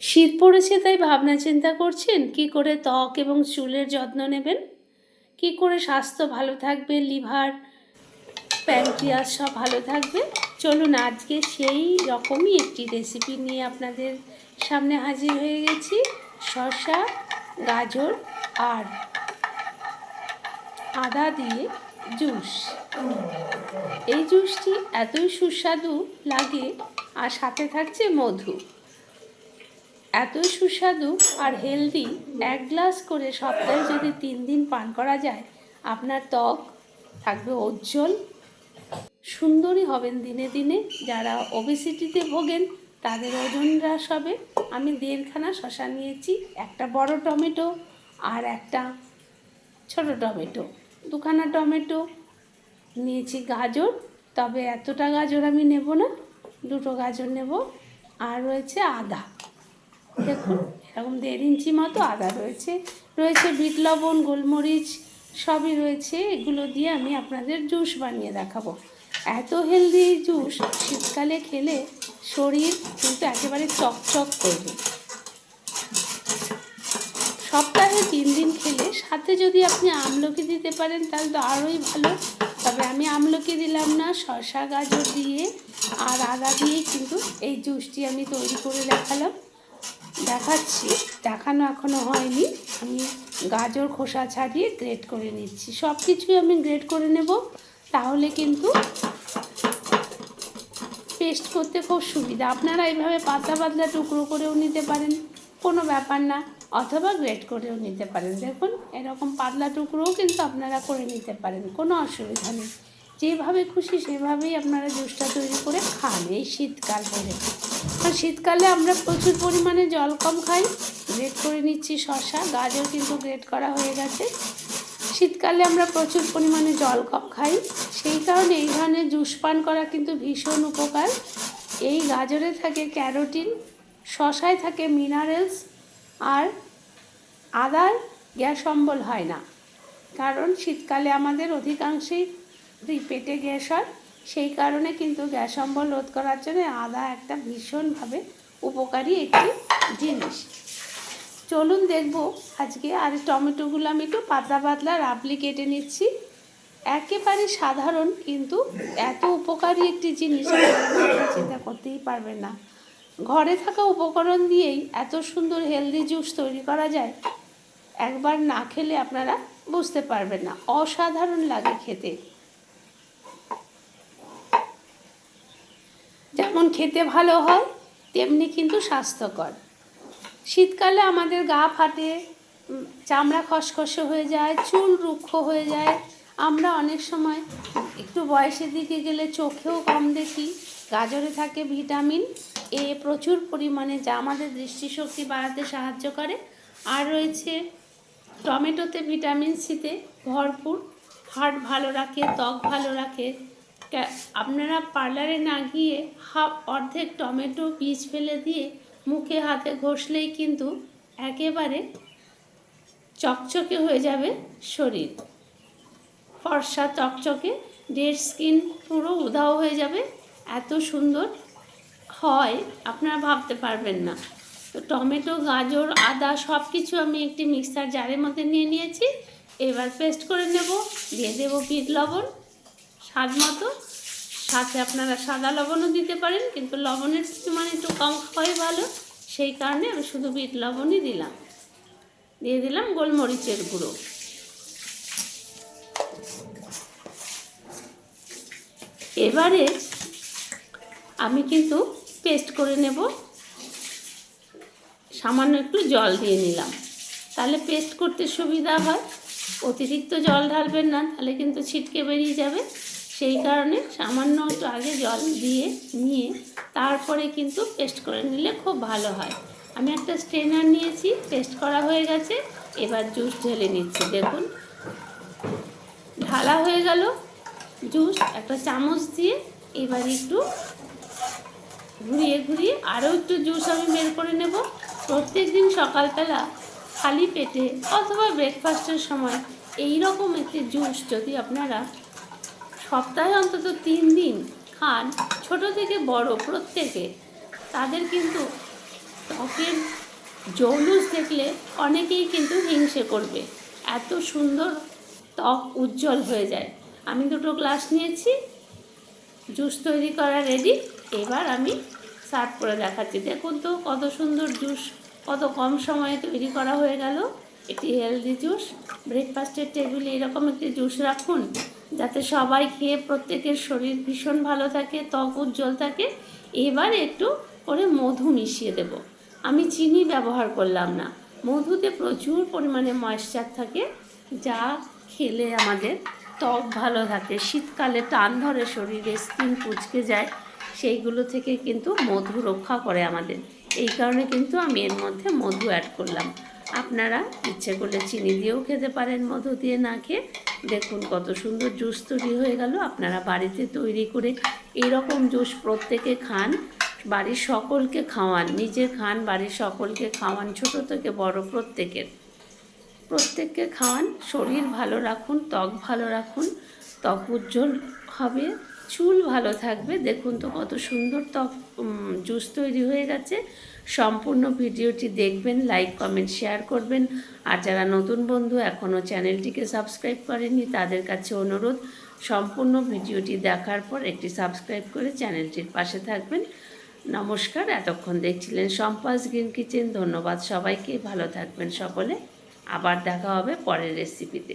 শীত পড়েছে তাই ভাবনা চিন্তা করছেন? কি করে ত্বক এবং চুলের যত্ন নেবেন? কি করে স্বাস্থ্য ভালো থাকবে? লিভার, প্যানক্রিয়াস সব ভালো থাকবে? চলুন, আজকে সেই রকমই একটি রেসিপি নিয়ে আপনাদের সামনে হাজির হয়ে গেছি। শসা, গাজর আর আদা দিয়ে জুস। এই জুসটি এতই সুস্বাদু লাগে আর সাথে থাকছে মধু। এতই সুস্বাদু আর হেলদি এক গ্লাস করে সপ্তাহে যদি তিন দিন পান করা যায়, আপনার ত্বক থাকবে উজ্জ্বল। সুন্দরী হবেন দিনে দিনে। যারা ওবেসিটিতে ভোগেন, তাদের ওজন হ্রাস হবে। আমি দেড়খানা শশা নিয়েছি, একটা বড় টমেটো আর একটা ছোট টমেটো। দুখানা টমেটো নিয়েছি গাজর, তবে এতটা গাজর আমি নেব না, দুটো গাজর নেব। আর রয়েছে আদা। দেখুন এরকম দেড় ইঞ্চি মতো আদা রয়েছে। রয়েছে বিট লবণ, গোলমরিচ, সবই রয়েছে। এগুলো দিয়ে আমি আপনাদের জুস বানিয়ে দেখাবো। এত হেলদি জুস শীতকালে খেলে শরীর কিন্তু একেবারে চকচক করবে। সপ্তাহে তিন দিন খেলে সাথে যদি আপনি আমলকি দিতে পারেন, তাহলে তো আরোই ভালো। তবে আমি আমলকি দিলাম না, শসা, গাজর দিয়ে। আর আদা দিয়ে কিন্তু এই জুসটি আমি তৈরি করে দেখালাম। দেখাচ্ছি। দেখানো এখনও হয়নি। আমি গাজর, খোসা ছাড়িয়ে গ্রেট করে নিচ্ছি। সব কিছুই আমি গ্রেট করে নেব। তাহলে কিন্তু পেস্ট করতে খুব সুবিধা। আপনারা এইভাবে পাতলা পাতলা টুকরো করেও নিতে পারেন। কোনো ব্যাপার না। অথবা গ্রেট করেও নিতে পারেন। দেখুন, এরকম পাতলা টুকরোও কিন্তু আপনারা করে নিতে পারেন। কোনো অসুবিধা নেই। যেভাবে খুশি সেভাবেই আপনারা জুসটা তৈরি করে খান এই শীতকাল বলে আর শীতকালে আমরা প্রচুর পরিমাণে জল কম খাই, গ্রেট করে নিচ্ছি শশা গাজর কিন্তু গ্রেট করা হয়ে গেছে। শীতকালে আমরা প্রচুর পরিমাণে জল কম খাই, সেই কারণে এই ধরনের জুস পান করা কিন্তু ভীষণ উপকার। এই গাজরে থাকে ক্যারোটিন শশায় থাকে মিনারেলস, আর আদার গ্যাস অম্বল হয় না। কারণ শীতকালে আমাদের অধিকাংশই পেটে গ্যাস হয়, সেই কারণে কিন্তু গ্যাস অম্বল রোধ করার জন্য আদা একটা ভীষণভাবে উপকারী একটি জিনিস। চলুন দেখব আজকে আর টমেটোগুলো আমি একটু পাতলা পাতলা রাবলি কেটে নিচ্ছি। একেবারে সাধারণ কিন্তু এত উপকারী একটি জিনিস চিন্তা করতেই পারবেন না। ঘরে থাকা উপকরণ দিয়েই এত সুন্দর হেলদি জুস তৈরি করা যায়, একবার না খেলে আপনারা বুঝতে পারবেন না। অসাধারণ লাগে খেতে। যেমন খেতে ভালো হয়, তেমনি কিন্তু স্বাস্থ্যকর। শীতকালে আমাদের গা ফাটে চামড়া খসখসে হয়ে যায়, চুল রুক্ষ হয়ে যায়। আমরা অনেক সময় একটু বয়সের দিকে গেলে চোখেও কম দেখি, গাজরে থাকে ভিটামিন এ প্রচুর পরিমাণে, যা আমাদের দৃষ্টিশক্তি বাড়াতে সাহায্য করে। আর রয়েছে টমেটোতে ভিটামিন সিতে ভরপুর হার্ট ভালো রাখে, ত্বক ভালো রাখে। আপনারা পার্লারে না গিয়ে হাফ অর্ধেক টমেটো বীজ ফেলে দিয়ে মুখে হাতে ঘষলেই কিন্তু একেবারে চকচকে হয়ে যাবে শরীর। ফর্সা চকচকে ডেড স্কিন পুরো উধাও হয়ে যাবে। এত সুন্দর হয়, আপনারা ভাবতে পারবেন না। তো টমেটো, গাজর, আদা সব কিছু আমি একটি মিক্সার জারের মধ্যে নিয়ে নিয়েছি। এবার পেস্ট করে নেব, দিয়ে দেবো বিট লবণ। স্বাদ মতো। সাথে আপনারা সাদা লবণও দিতে পারেন, কিন্তু লবণের পরিমাণ একটু কম খাওয়াই ভালো। সেই কারণে আমি শুধু বিট লবণই দিলাম। দিয়ে দিলাম গোলমরিচের গুঁড়ো। এবারে আমি কিন্তু পেস্ট করে নেব। সামান্য একটু জল দিয়ে নিলাম। তাহলে পেস্ট করতে সুবিধা হয়। অতিরিক্ত জল ঢালবেন না, তাহলে কিন্তু ছিটকে বেরিয়ে যাবে। সেই কারণে সামান্য একটু আগে জল দিয়ে নিয়ে তারপরে কিন্তু পেস্ট করে নিলে খুব ভালো হয়। আমি একটা স্ট্রেনার নিয়েছি পেস্ট করা হয়ে গেছে, এবার জুস ঢেলে নিচ্ছি, দেখুন। ঢালা হয়ে গেল জুস একটা চামচ দিয়ে এবার একটু ঘুরিয়ে ঘুরিয়ে আরও একটু জুস আমি বের করে নেব। প্রত্যেক দিন সকালবেলা খালি পেটে অথবা ব্রেকফাস্টের সময় এই রকম একটি জুস যদি আপনারা সপ্তাহে অন্তত তিন দিন খান, ছোট থেকে বড় প্রত্যেকে। তাদের কিন্তু ত্বকের জৌলুস দেখলে অনেকেই কিন্তু হিংসে করবে। এত সুন্দর ত্বক উজ্জ্বল হয়ে যায়। আমি দুটো গ্লাস নিয়েছি, জুস তৈরি করা রেডি এবার আমি সার্ভ করে দেখাচ্ছি। দেখুন তো কত সুন্দর জুস, কত কম সময়ে তৈরি করা হয়ে গেল। একটি হেলদি জুস। ব্রেকফাস্টের টেবিলে এরকম একটি জুস রাখুন। যাতে সবাই খেয়ে প্রত্যেকের শরীর ভীষণ ভালো থাকে, ত্বক উজ্জ্বল থাকে। এবার একটু করে মধু মিশিয়ে দেব। আমি চিনি ব্যবহার করলাম না। মধুতে প্রচুর পরিমাণে ময়েশ্চার থাকে, যা খেলে আমাদের ত্বক ভালো থাকে। শীতকালে টান ধরে শরীরে স্কিন কুচকে যায়। সেইগুলো থেকে কিন্তু মধু রক্ষা করে আমাদের। এই কারণে কিন্তু আমি এর মধ্যে মধু অ্যাড করলাম। আপনারা ইচ্ছে করলে চিনি দিয়েও খেতে পারেন মধু দিয়ে না খেয়ে। দেখুন কত সুন্দর জুস তৈরি হয়ে গেল। আপনারা বাড়িতে তৈরি করে এরকম জুস প্রত্যেকে খান। বাড়ির সকলকে খাওয়ান, নিজে খান, বাড়ির সকলকে খাওয়ান, ছোট থেকে বড় প্রত্যেকের। প্রত্যেককে খাওয়ান, শরীর ভালো রাখুন, ত্বক ভালো রাখুন, ত্বক উজ্জ্বল হবে। চুল ভালো থাকবে। দেখুন তো কত সুন্দর ত্বক জুস তৈরি হয়ে গেছে। সম্পূর্ণ ভিডিওটি দেখবেন লাইক কমেন্ট শেয়ার করবেন। আর যারা নতুন বন্ধু, এখনও চ্যানেলটিকে সাবস্ক্রাইব করেনি তাদের কাছে অনুরোধ, সম্পূর্ণ ভিডিওটি দেখার পর একটি সাবস্ক্রাইব করে চ্যানেলটির পাশে থাকবেন। নমস্কার, এতক্ষণ দেখছিলেন সম্পাস গ্রিন কিচেন। ধন্যবাদ সবাইকে, ভালো থাকবেন সকলে। আবার দেখা হবে পরের রেসিপিতে